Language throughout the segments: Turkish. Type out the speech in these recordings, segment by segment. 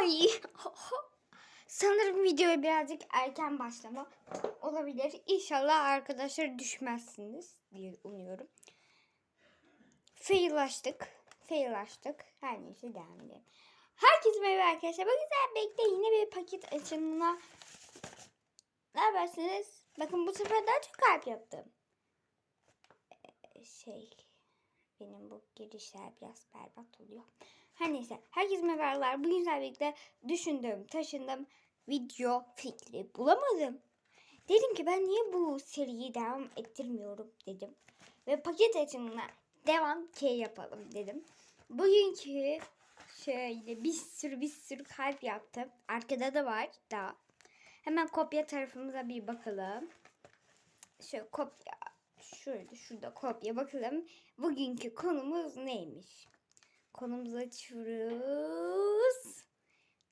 Ay. Sanırım videoya birazcık erken başlama olabilir. İnşallah arkadaşlar düşmezsiniz diye umuyorum. Faillaştık. Faillaştık. Her neyse devam edelim. Herkese merhaba arkadaşlar. Bugün birlikte yine bir paket açılımına ne habersiniz? Bakın bu sefer daha çok kalp yaptım. Ee, şey benim bu girişler biraz berbat oluyor. Her neyse. Herkese merhabalar. Bugün sizlerle düşündüm, taşındım. Video fikri bulamadım. Dedim ki ben niye bu seriyi devam ettirmiyorum dedim. Ve paket açımına devam K yapalım dedim. Bugünkü şöyle bir sürü bir sürü kalp yaptım. Arkada da var daha. Hemen kopya tarafımıza bir bakalım. Şöyle kopya. Şöyle şurada kopya bakalım. Bugünkü konumuz neymiş? Konumuzu açıyoruz.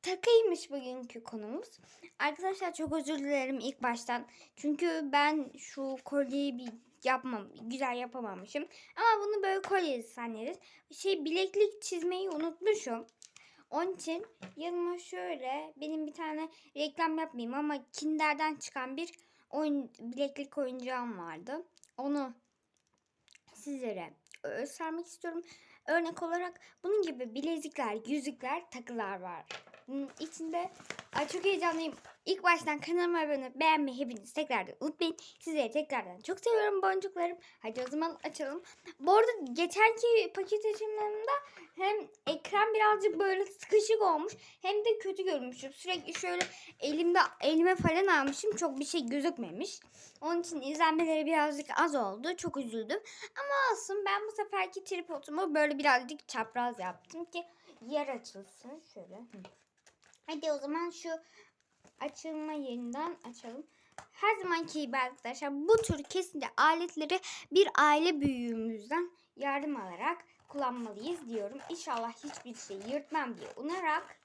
Takıymış bugünkü konumuz. Arkadaşlar çok özür dilerim ilk baştan. Çünkü ben şu kolyeyi bir yapmam, güzel yapamamışım. Ama bunu böyle kolye zannederiz. Şey bileklik çizmeyi unutmuşum. Onun için yanıma şöyle benim bir tane reklam yapmayayım ama Kinder'den çıkan bir oyun, bileklik oyuncağım vardı. Onu sizlere göstermek istiyorum. Örnek olarak bunun gibi bilezikler, yüzükler, takılar var. İçinde ay çok heyecanlıyım. İlk baştan kanalıma abone olup beğenmeyi hepiniz tekrardan unutmayın. Sizleri tekrardan çok seviyorum boncuklarım. Hadi o zaman açalım. Bu arada geçenki paket açımlarında hem ekran birazcık böyle sıkışık olmuş hem de kötü görünmüşüm. Sürekli şöyle elimde elime falan almışım. Çok bir şey gözükmemiş. Onun için izlenmeleri birazcık az oldu. Çok üzüldüm. Ama olsun ben bu seferki tripodumu böyle birazcık çapraz yaptım ki yer açılsın. Şöyle. Hı. Hadi o zaman şu açılma yerinden açalım. Her zamanki gibi arkadaşlar bu tür kesinlikle aletleri bir aile büyüğümüzden yardım alarak kullanmalıyız diyorum. İnşallah hiçbir şey yırtmam diye unarak.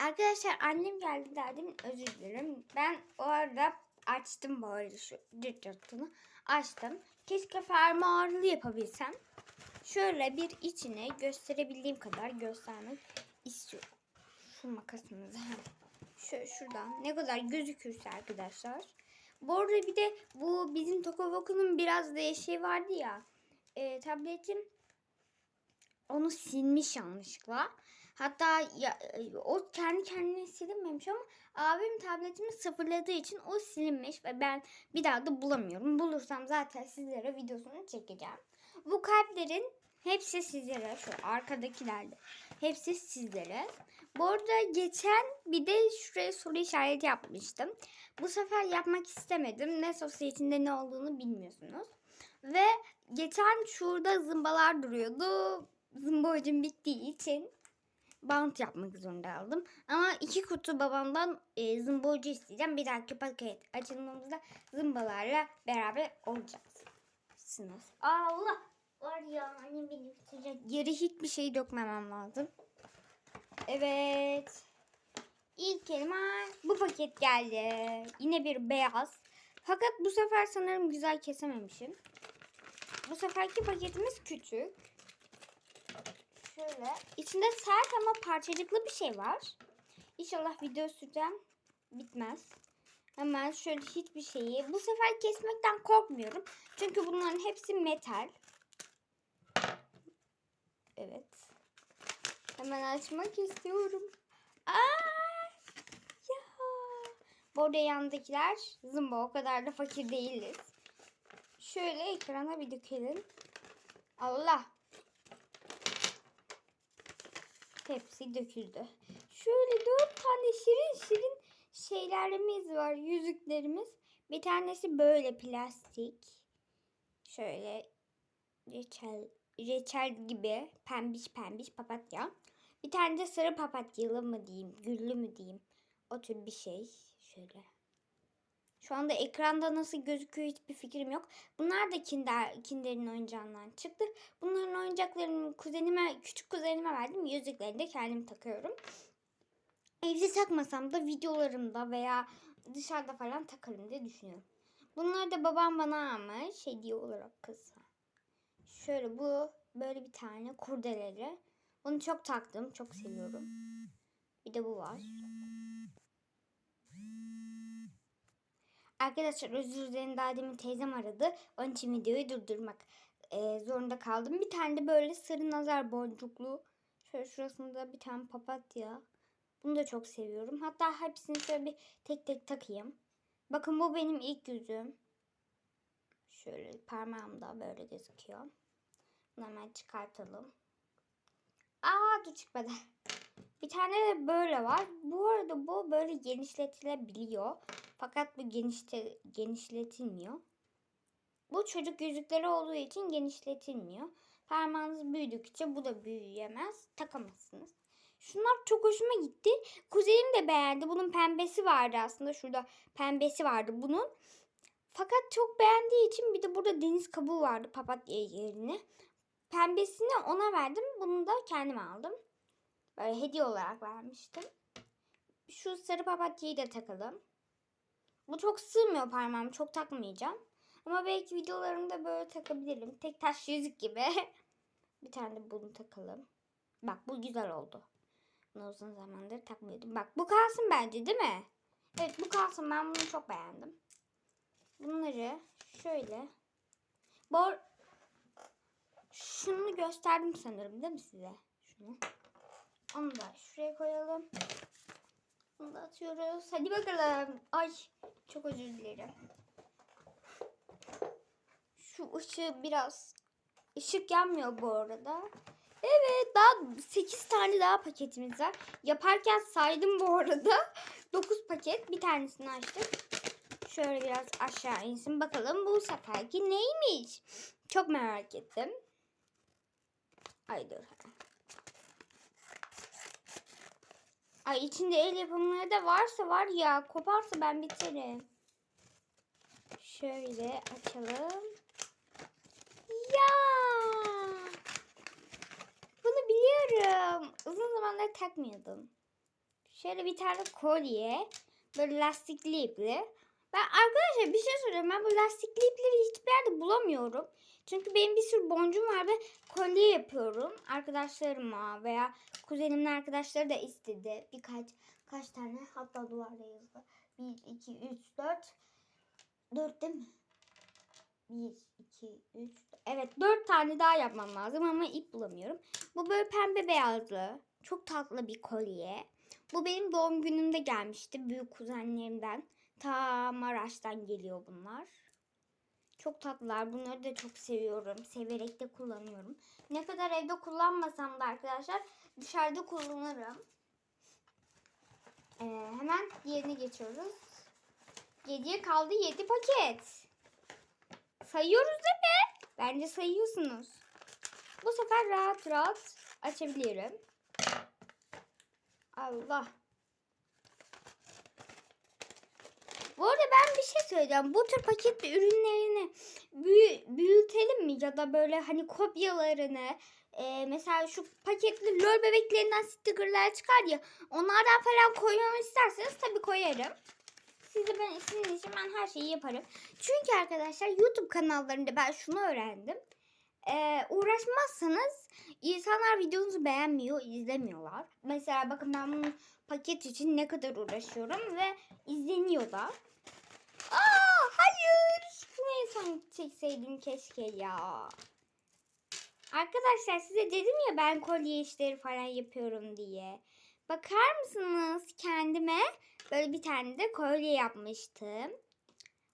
Arkadaşlar annem geldi derdim özür dilerim. Ben o arada açtım bu arada şu cırt cırtını açtım. Keşke fermuarlı yapabilsem. Şöyle bir içine gösterebildiğim kadar göstermek istiyorum. Şu makasımızı. Şöyle şuradan ne kadar gözükürse arkadaşlar. Bu arada bir de bu bizim Tokovoku'nun biraz değişiği vardı ya. E, tabletim onu silmiş yanlışlıkla. Hatta ya, o kendi kendine silinmemiş ama abim tabletimi sıfırladığı için o silinmiş ve ben bir daha da bulamıyorum. Bulursam zaten sizlere videosunu çekeceğim. Bu kalplerin hepsi sizlere şu arkadakilerde hepsi sizlere. Bu arada geçen bir de şuraya soru işareti yapmıştım. Bu sefer yapmak istemedim. Ne sosyetinde ne olduğunu bilmiyorsunuz. Ve geçen şurada zımbalar duruyordu. Zımba ucum bittiği için bant yapmak zorunda aldım. Ama iki kutu babamdan e, zımba ucu isteyeceğim. Bir dahaki paket açılmamızda zımbalarla beraber olacağız. Sınıf. Allah! Var ya annem beni bitirecek. Geri hiçbir şey dökmemem lazım. Evet. İlk elma bu paket geldi. Yine bir beyaz. Fakat bu sefer sanırım güzel kesememişim. Bu seferki paketimiz küçük. Şöyle. İçinde sert ama parçacıklı bir şey var. İnşallah video süreceğim. Bitmez. Hemen şöyle hiçbir şeyi. Bu sefer kesmekten korkmuyorum. Çünkü bunların hepsi metal. Evet. Hemen açmak istiyorum. Aa! Ya. Bu arada yandakiler zımba o kadar da fakir değiliz. Şöyle ekrana bir dökelim. Allah. Hepsi döküldü. Şöyle dört tane şirin şirin şeylerimiz var. Yüzüklerimiz. Bir tanesi böyle plastik. Şöyle reçel, reçel gibi pembiş pembiş papatya. Bir tane de sarı papatyalı mı diyeyim, güllü mü diyeyim. O tür bir şey. Şöyle. Şu anda ekranda nasıl gözüküyor hiçbir fikrim yok. Bunlar da Kinder, Kinder'in oyuncağından çıktı. Bunların oyuncaklarını kuzenime, küçük kuzenime verdim. Yüzüklerini de kendim takıyorum. Evde takmasam da videolarımda veya dışarıda falan takarım diye düşünüyorum. Bunları da babam bana almış. Hediye olarak kısa. Şöyle bu böyle bir tane kurdeleri. Bunu çok taktım. Çok seviyorum. Bir de bu var. Arkadaşlar özür dilerim daha demin teyzem aradı. Onun için videoyu durdurmak e, zorunda kaldım. Bir tane de böyle sarı nazar boncuklu. Şöyle şurasında bir tane papatya. Bunu da çok seviyorum. Hatta hepsini şöyle bir tek tek takayım. Bakın bu benim ilk yüzüm. Şöyle parmağımda böyle gözüküyor. Bunu hemen çıkartalım. Aa dur çıkmadı. Bir tane de böyle var. Bu arada bu böyle genişletilebiliyor. Fakat bu genişte, genişletilmiyor. Bu çocuk yüzükleri olduğu için genişletilmiyor. Parmağınız büyüdükçe bu da büyüyemez. Takamazsınız. Şunlar çok hoşuma gitti. Kuzenim de beğendi. Bunun pembesi vardı aslında. Şurada pembesi vardı bunun. Fakat çok beğendiği için bir de burada deniz kabuğu vardı papatya yerine. Pembesini ona verdim. Bunu da kendim aldım. Böyle hediye olarak vermiştim. Şu sarı papatyayı da takalım. Bu çok sığmıyor parmağım. Çok takmayacağım. Ama belki videolarımda böyle takabilirim. Tek taş yüzük gibi. bir tane de bunu takalım. Bak bu güzel oldu. Bunu uzun zamandır takmıyordum. Bak bu kalsın bence değil mi? Evet bu kalsın. Ben bunu çok beğendim. Bunları şöyle. Bor şunu gösterdim sanırım değil mi size? Şunu. Onu da şuraya koyalım. Bunu da atıyoruz. Hadi bakalım. Ay çok özür dilerim. Şu ışığı biraz ışık yanmıyor bu arada. Evet daha 8 tane daha paketimiz var. Yaparken saydım bu arada. 9 paket. Bir tanesini açtık. Şöyle biraz aşağı insin. Bakalım bu seferki neymiş? Çok merak ettim. Ay dur. Ay içinde el yapımları da varsa var ya koparsa ben biterim. Şöyle açalım. Ya. Bunu biliyorum. Uzun zamandır takmıyordum. Şöyle bir tane kolye. Böyle lastikli ipli. Ben arkadaşlar bir şey söyleyeyim. Ben bu lastikli ipleri hiçbir yerde bulamıyorum. Çünkü benim bir sürü boncuğum var ve kolye yapıyorum. Arkadaşlarıma veya kuzenimin arkadaşları da istedi. Birkaç kaç tane hatta duvarda yazdı. 1, 2, 3, 4. 4 değil mi? 1, 2, 3, evet 4 tane daha yapmam lazım ama ip bulamıyorum. Bu böyle pembe beyazlı. Çok tatlı bir kolye. Bu benim doğum günümde gelmişti. Büyük kuzenlerimden. Ta Maraş'tan geliyor bunlar. Çok tatlılar. Bunları da çok seviyorum. Severek de kullanıyorum. Ne kadar evde kullanmasam da arkadaşlar dışarıda kullanırım. Ee, hemen diğerine geçiyoruz. 7'ye kaldı 7 paket. Sayıyoruz değil mi? Bence sayıyorsunuz. Bu sefer rahat rahat açabilirim. Allah. Bu arada ben bir şey söyleyeceğim. Bu tür paketli ürünlerini büyü, büyütelim mi? Ya da böyle hani kopyalarını e, mesela şu paketli lol bebeklerinden stickerlar çıkar ya onlardan falan koymamı isterseniz tabii koyarım. Size ben istediğiniz için ben her şeyi yaparım. Çünkü arkadaşlar YouTube kanallarında ben şunu öğrendim. Ee, uğraşmazsanız insanlar videonuzu beğenmiyor, izlemiyorlar. Mesela bakın ben bunun paket için ne kadar uğraşıyorum ve izleniyor da. Aa hayır. Bunu en son çekseydim keşke ya. Arkadaşlar size dedim ya ben kolye işleri falan yapıyorum diye. Bakar mısınız kendime böyle bir tane de kolye yapmıştım.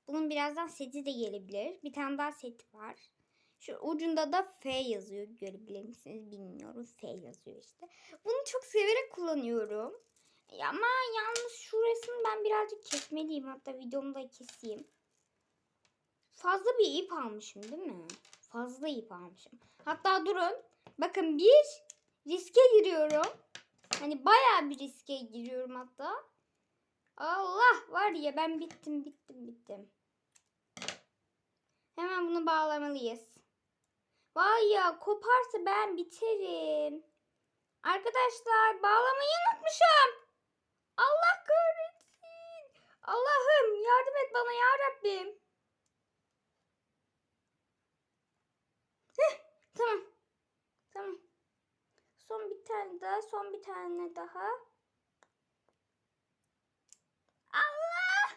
Bunun birazdan seti de gelebilir. Bir tane daha set var. Şu ucunda da F yazıyor. Görebilir misiniz bilmiyorum. F yazıyor işte. Bunu çok severek kullanıyorum. Ama yalnız şurasını ben birazcık kesmeliyim. Hatta videomu da keseyim. Fazla bir ip almışım değil mi? Fazla ip almışım. Hatta durun. Bakın bir riske giriyorum. Hani bayağı bir riske giriyorum hatta. Allah var ya ben bittim bittim bittim. Hemen bunu bağlamalıyız. Vay ya koparsa ben biterim. Arkadaşlar bağlamayı unutmuşum. Allah kahretsin. Allah'ım yardım et bana ya Rabbim. Heh, tamam. bir tane daha. Son bir tane daha. Allah!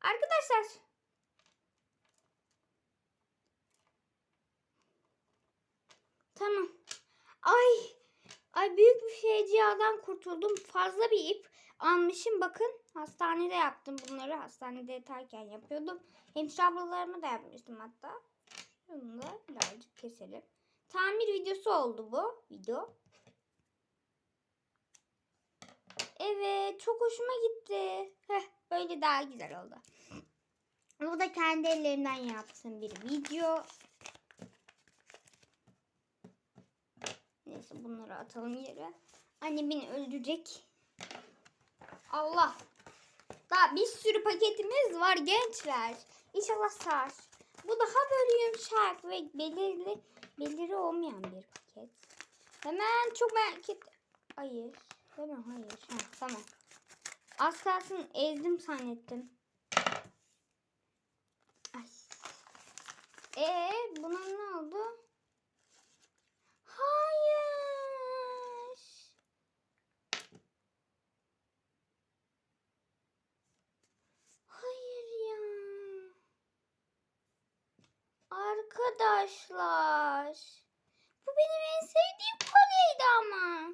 Arkadaşlar. Tamam. Ay. Ay büyük bir feciadan kurtuldum. Fazla bir ip almışım. Bakın hastanede yaptım bunları. Hastanede yatarken yapıyordum. Hemşire ablalarıma da yapmıştım hatta. Şunu da birazcık keselim. Tamir videosu oldu bu video. Evet çok hoşuma gitti. Heh, böyle daha güzel oldu. Bu da kendi ellerimden yaptığım bir video. Neyse bunları atalım yere. Anne beni öldürecek. Allah. Daha bir sürü paketimiz var gençler. İnşallah sar. Bu daha böyle yumuşak ve belirli beliri olmayan bir paket. Hemen çok merak et. Hayır. Değil mi? Hayır. Ha, tamam. Az kalsın ezdim zannettim. Ay. Ee, buna ne oldu? Hayır. Hayır ya. Arkadaşlar. Bu benim en sevdiğim kolyeydi ama.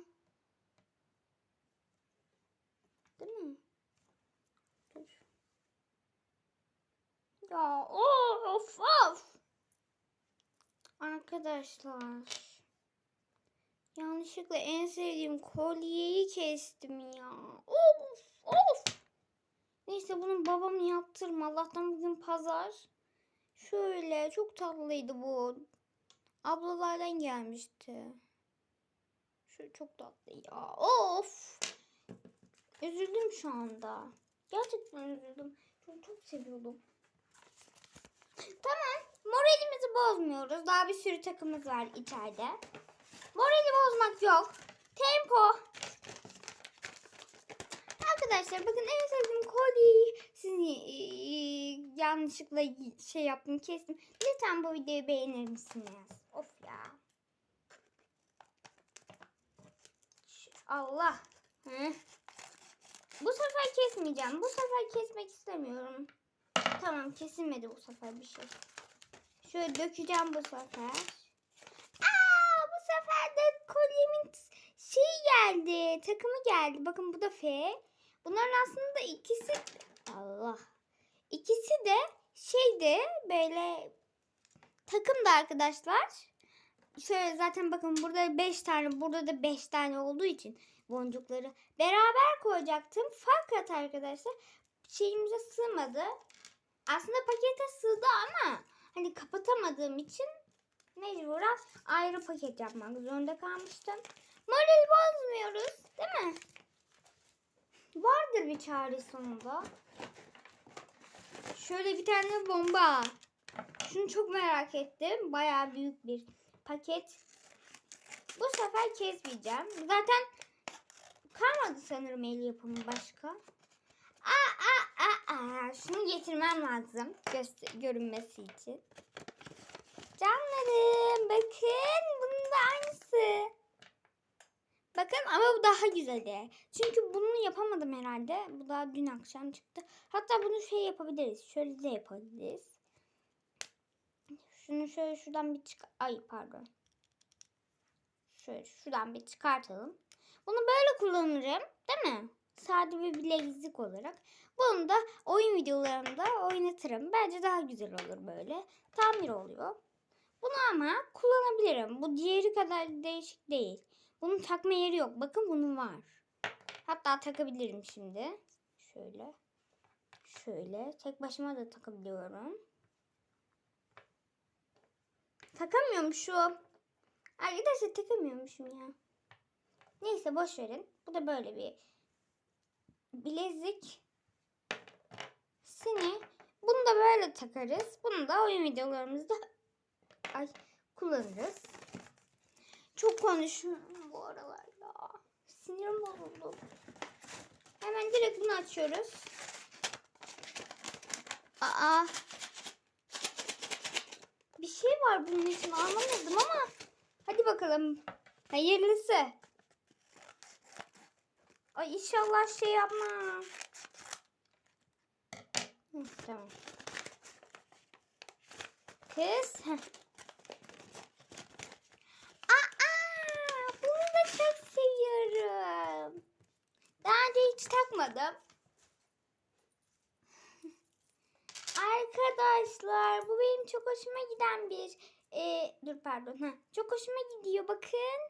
Değil mi? Ya of of. Arkadaşlar. Yanlışlıkla en sevdiğim kolyeyi kestim ya. Of of. Neyse bunun babam yaptırım. Allah'tan bugün pazar. Şöyle çok tatlıydı bu. Ablalardan gelmişti. Şu çok tatlı ya. Of. Üzüldüm şu anda. Gerçekten üzüldüm. Çok çok seviyordum. Tamam. Moralimizi bozmuyoruz. Daha bir sürü takımız var içeride. Morali bozmak yok. Tempo. Arkadaşlar bakın en sevdiğim kolyeyi sizin eee, yanlışlıkla şey yaptım kestim. Lütfen bu videoyu beğenir misiniz? Of ya. Allah. Hı. Bu sefer kesmeyeceğim. Bu sefer kesmek istemiyorum. Tamam kesilmedi bu sefer bir şey. Şöyle dökeceğim bu sefer. Aa, bu sefer de kolyemin şey geldi. Takımı geldi. Bakın bu da F. Bunların aslında ikisi Allah. İkisi de şeydi böyle takımdı arkadaşlar. Şöyle zaten bakın burada 5 tane burada da 5 tane olduğu için boncukları beraber koyacaktım. Fakat arkadaşlar şeyimize sığmadı. Aslında pakete sığdı ama hani kapatamadığım için mecburen ayrı paket yapmak zorunda kalmıştım. Moral bozmuyoruz değil mi? Vardır bir çare sonunda. Şöyle bir tane bomba. Şunu çok merak ettim. Bayağı büyük bir paket. Bu sefer kesmeyeceğim. Zaten kalmadı sanırım el yapımı başka. Aa, aa, aa, aa. Şunu getirmem lazım. Göster görünmesi için. Canlarım bakın bunun da aynısı. Bakın ama bu daha güzeldi. Çünkü bunu yapamadım herhalde. Bu daha dün akşam çıktı. Hatta bunu şey yapabiliriz. Şöyle de yapabiliriz. Şunu şöyle şuradan bir çık... Ay pardon. Şöyle şuradan bir çıkartalım. Bunu böyle kullanırım. Değil mi? Sade bir bileklik olarak. Bunu da oyun videolarımda oynatırım. Bence daha güzel olur böyle. Tamir oluyor. Bunu ama kullanabilirim. Bu diğeri kadar değişik değil. Bunun takma yeri yok. Bakın bunun var. Hatta takabilirim şimdi. Şöyle. Şöyle. Tek başıma da takabiliyorum. Takamıyormuşum. Arkadaşlar takamıyormuşum ya. Neyse boş verin. Bu da böyle bir bilezik. Seni bunu da böyle takarız. Bunu da oyun videolarımızda ay kullanırız. Çok konuşuyorum bu aralar ya. Sinirim bozuldu. Hemen direkt bunu açıyoruz. Aa. Bir şey var bunun için anlamadım ama hadi bakalım. Hayırlısı. Ay inşallah şey yapma. Tamam. Kız. heh. Aa, bunu da çok seviyorum. Daha önce hiç takmadım. Arkadaşlar bu benim çok hoşuma giden bir e, dur pardon ha çok hoşuma gidiyor bakın.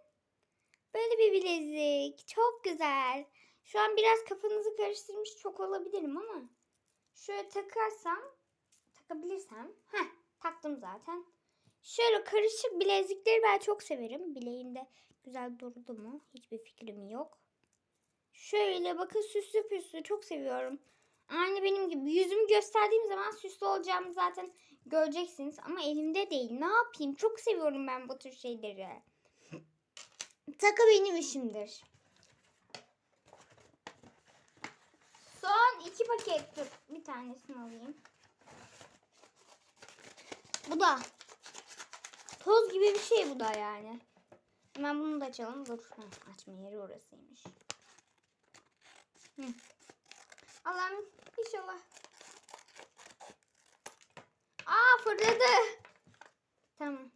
Böyle bir bilezik çok güzel. Şu an biraz kafanızı karıştırmış çok olabilirim ama şöyle takarsam takabilirsem ha taktım zaten. Şöyle karışık bilezikleri ben çok severim. Bileğimde güzel durdu mu? Hiçbir fikrim yok. Şöyle bakın süslü püslü çok seviyorum. Aynı benim gibi yüzümü gösterdiğim zaman süslü olacağımı zaten göreceksiniz. Ama elimde değil. Ne yapayım? Çok seviyorum ben bu tür şeyleri. Takı benim işimdir. Son iki paket. Dur bir tanesini alayım. Bu da. Toz gibi bir şey bu da yani. Hemen bunu da açalım. Dur. Açma yeri orasıymış. Hı. Allah'ım inşallah. Aa fırladı. Tamam.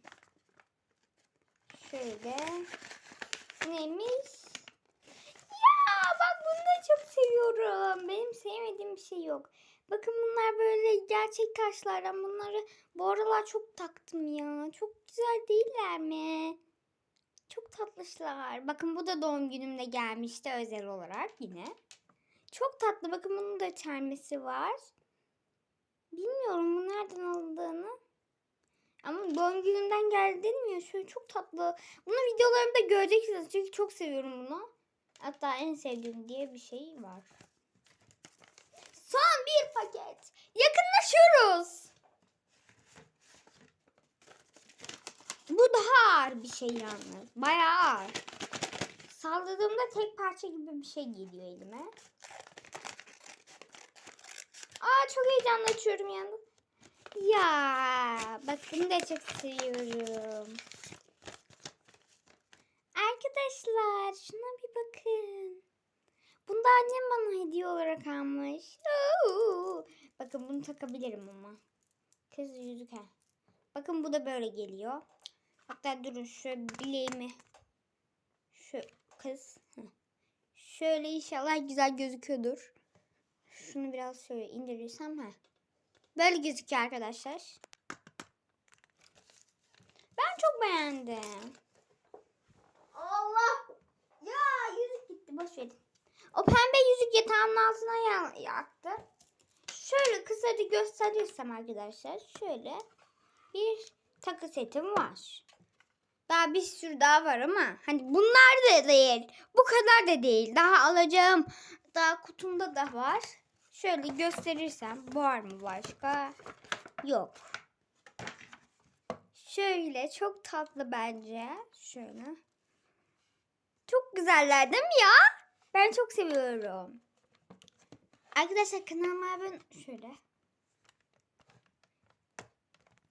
Şöyle. Neymiş? Ya bak bunu da çok seviyorum. Benim sevmediğim bir şey yok. Bakın bunlar böyle gerçek taşlardan. Bunları bu aralar çok taktım ya. Çok güzel değiller mi? Çok tatlışlar. Bakın bu da doğum günümde gelmişti özel olarak yine. Çok tatlı. Bakın bunun da çelmesi var. Bilmiyorum bu nereden alındığını. Ama doğum günümden geldi dedim ya. Şöyle çok tatlı. Bunu videolarımda göreceksiniz. Çünkü çok seviyorum bunu. Hatta en sevdiğim diye bir şey var. Son bir paket. Yakınlaşıyoruz. Bu daha ağır bir şey yalnız. Bayağı ağır. Salladığımda tek parça gibi bir şey geliyor elime. Aa çok heyecanlı açıyorum yalnız. Ya bak bunu da çok seviyorum. Arkadaşlar şuna bir bakın. Bunu da annem bana hediye olarak almış. Bakın bunu takabilirim ama. Kız yüzük ha. Bakın bu da böyle geliyor. Hatta durun şöyle bileğimi. Şu kız. Şöyle inşallah güzel gözüküyordur. Şunu biraz şöyle indirirsem ha. Böyle gözüküyor arkadaşlar. Ben çok beğendim. Allah! Ya yüzük gitti boş verin. O pembe yüzük yatağımın altına ya- yaktı. Şöyle kısaca gösterirsem arkadaşlar şöyle bir takı setim var. Daha bir sürü daha var ama hani bunlar da değil. Bu kadar da değil. Daha alacağım. Daha kutumda da var. Şöyle gösterirsem var mı başka? Yok. Şöyle çok tatlı bence. Şöyle. Çok güzeller değil mi ya? Ben çok seviyorum. Arkadaşlar kanalıma abone şöyle.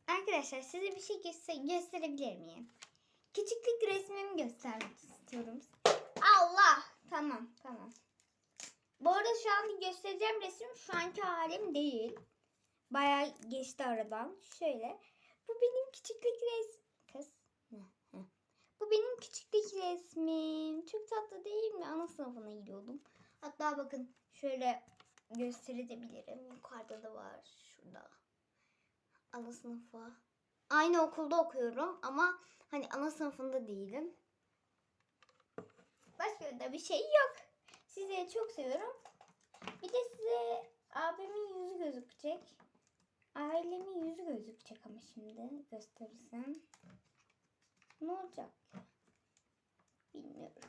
Arkadaşlar size bir şey göster gösterebilir miyim? Küçüklük resmimi göstermek istiyorum. Allah! Tamam, tamam. Bu arada şu an göstereceğim resim şu anki halim değil. Bayağı geçti aradan. Şöyle. Bu benim küçüklük res... Kız. Bu benim küçüklük resmim. Çok tatlı değil mi? Ana sınıfına gidiyordum. Hatta bakın şöyle gösterebilirim. Yukarıda da var. Şurada. Ana sınıfı. Aynı okulda okuyorum ama hani ana sınıfında değilim. Başka da bir şey yok. Sizi çok seviyorum. Bir de size abimin yüzü gözükecek. Ailemin yüzü gözükecek ama şimdi gösterirsem. Ne olacak? Bilmiyorum.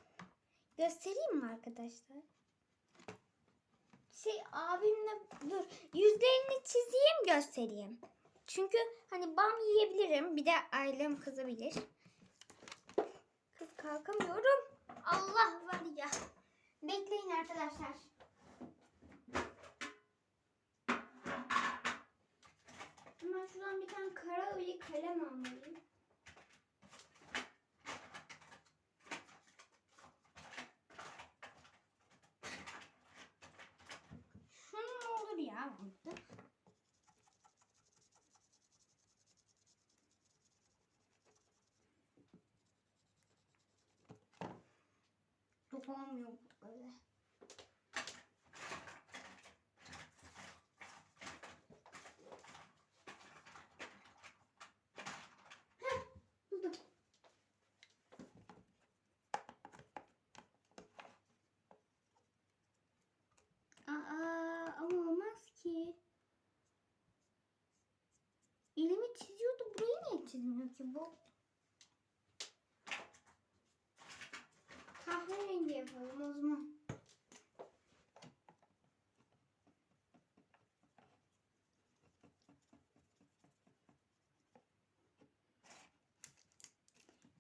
Göstereyim mi arkadaşlar? Şey abimle dur yüzlerini çizeyim göstereyim. Çünkü hani bam yiyebilirim. Bir de ailem kızabilir. Kız kalkamıyorum. Allah var ya. Bekleyin arkadaşlar. Hemen şuradan bir tane kara öyle kalem almalıyım. yapamıyor böyle. Heh, buldum. Aa, ama olmaz ki. Elimi çiziyordu. Burayı niye çizmiyor ki bu? Kahverengi yapalım o zaman.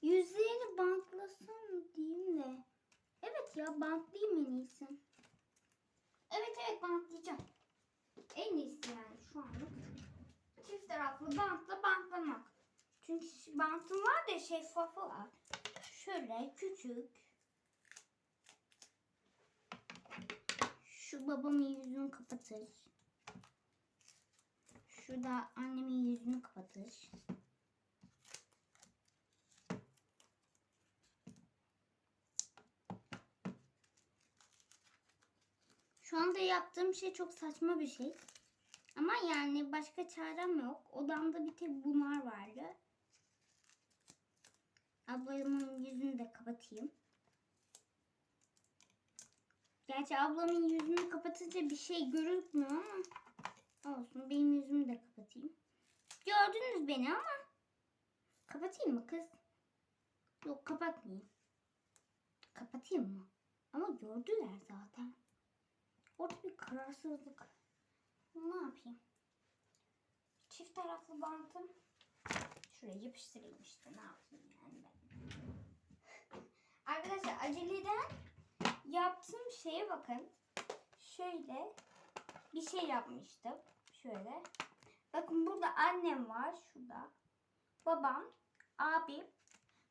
Yüzlerini bantlasam mı diyeyim de. Evet ya bantlayayım en iyisi. Evet evet bantlayacağım. En iyisi yani şu anlık. Çift taraflı bantla bantlamak. Çünkü bantım var da şeffafı var. Şöyle küçük. Şu babamın yüzünü kapatır. Şu da annemin yüzünü kapatır. Şu anda yaptığım şey çok saçma bir şey. Ama yani başka çarem yok. Odamda bir tek bunlar vardı. Ablamın yüzünü de kapatayım. Gerçi ablamın yüzünü kapatınca bir şey görünmüyor ama olsun benim yüzümü de kapatayım. Gördünüz beni ama kapatayım mı kız? Yok kapatmayayım. Kapatayım mı? Ama gördüler zaten. Orada bir kararsızlık. Ne yapayım? Çift taraflı bantım. Şuraya yapıştırayım işte. Ne yapayım yani ben. Arkadaşlar aceleden yaptığım şeye bakın. Şöyle bir şey yapmıştım. Şöyle. Bakın burada annem var. Şurada. Babam, abim.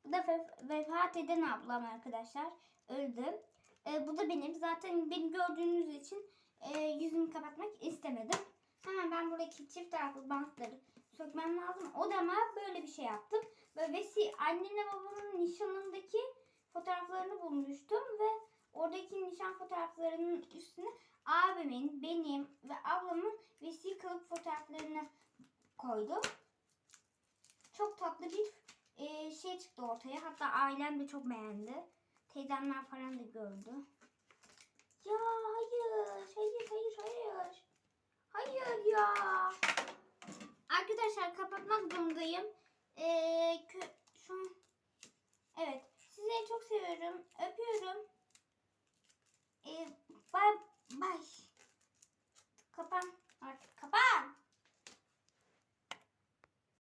Bu da vef- vefat eden ablam arkadaşlar. Öldü. Ee, bu da benim. Zaten beni gördüğünüz için e, yüzümü kapatmak istemedim. Hemen ben buradaki çift taraflı bantları sökmem lazım. Odama böyle bir şey yaptım. Ve vesi annemle babamın nişanındaki fotoğraflarını bulmuştum ve oradaki nişan fotoğraflarının üstüne abimin, benim ve ablamın vesikalık fotoğraflarını koydum. Çok tatlı bir e, şey çıktı ortaya. Hatta ailem de çok beğendi. Teyzemler falan da gördü. Ya hayır, hayır, hayır, hayır. Hayır ya. Arkadaşlar kapatmak zorundayım. Ee, şu. Evet. Sizi çok seviyorum. Öpüyorum. Ee, bay bay. Kapan artık. Kapan.